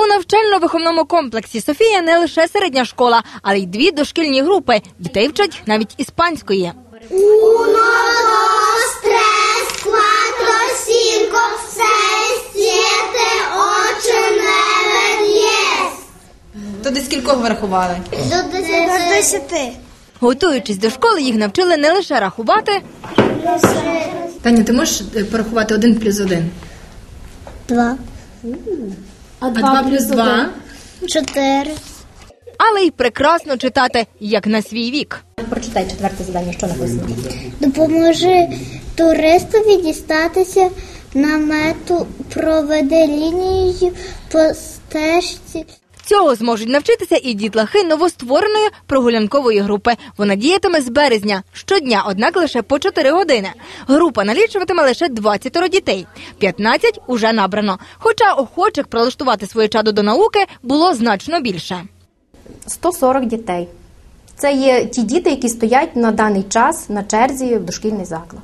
У навчально-виховному комплексі Софія не лише середня школа, але й дві дошкільні групи. Дітей вчать навіть іспанської. Uno, dos, tres, cuatro, cinco, seis, siete, ocho, nueve, diez. То десь скількох ви рахували? До десяти. Готуючись до школи, їх навчили не лише рахувати, Таня, ти можеш е, порахувати один плюс один? Два. А два плюс два? Чотири. але й прекрасно читати, як на свій вік. Прочитай четверте завдання, що написано. Допоможи туристові дістатися намету, проведи лінією по стежці. Цього зможуть навчитися і дітлахи новоствореної прогулянкової групи. Вона діятиме з березня щодня, однак лише по 4 години. Група налічуватиме лише 20 дітей. 15 уже набрано. Хоча охочих прилаштувати своє чадо до науки було значно більше. 140 дітей. Це є ті діти, які стоять на даний час на черзі в дошкільний заклад.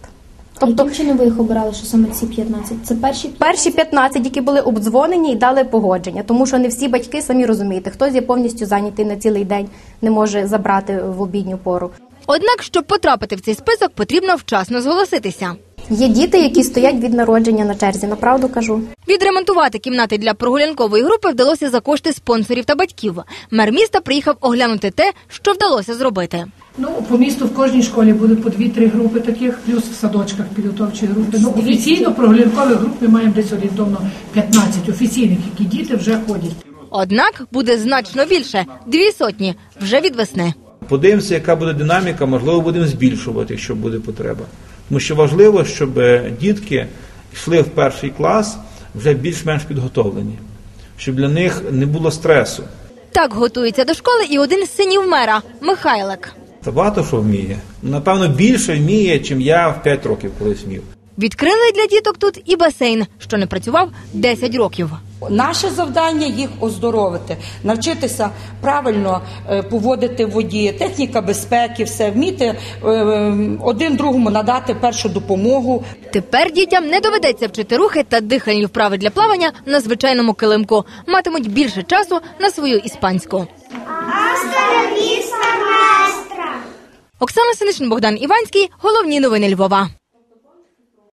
Тобто, Яким чином ви їх обирали, що саме ці 15? Це перші Перші 15, які були обдзвонені і дали погодження, тому що не всі батьки самі розумієте, хтось є повністю зайнятий на цілий день, не може забрати в обідню пору. Однак, щоб потрапити в цей список, потрібно вчасно зголоситися. Є діти, які стоять від народження на черзі. Направду кажу. Відремонтувати кімнати для прогулянкової групи вдалося за кошти спонсорів та батьків. Мер міста приїхав оглянути те, що вдалося зробити. Ну, по місту в кожній школі буде по дві-три групи таких, плюс в садочках підготовчі групи. Ну, офіційно прогулянкових груп ми маємо десь орієнтовно 15 офіційних, які діти вже ходять. Однак буде значно більше дві сотні вже від весни. Подивимося, яка буде динаміка, можливо, будемо збільшувати, якщо буде потреба. Тому що важливо, щоб е, дітки йшли в перший клас вже більш-менш підготовлені, щоб для них не було стресу. Так готується до школи і один з синів мера Михайлик. Та багато що вміє. Напевно, більше вміє, чим я в 5 років колись вмів. Відкрили для діток тут і басейн, що не працював 10 років. Наше завдання їх оздоровити, навчитися правильно е, поводити в воді, техніка безпеки, все вміти е, один другому надати першу допомогу. Тепер дітям не доведеться вчити рухи та дихальні вправи для плавання на звичайному килимку. Матимуть більше часу на свою іспанську. Оксана Синишин, Богдан Іванський. Головні новини Львова.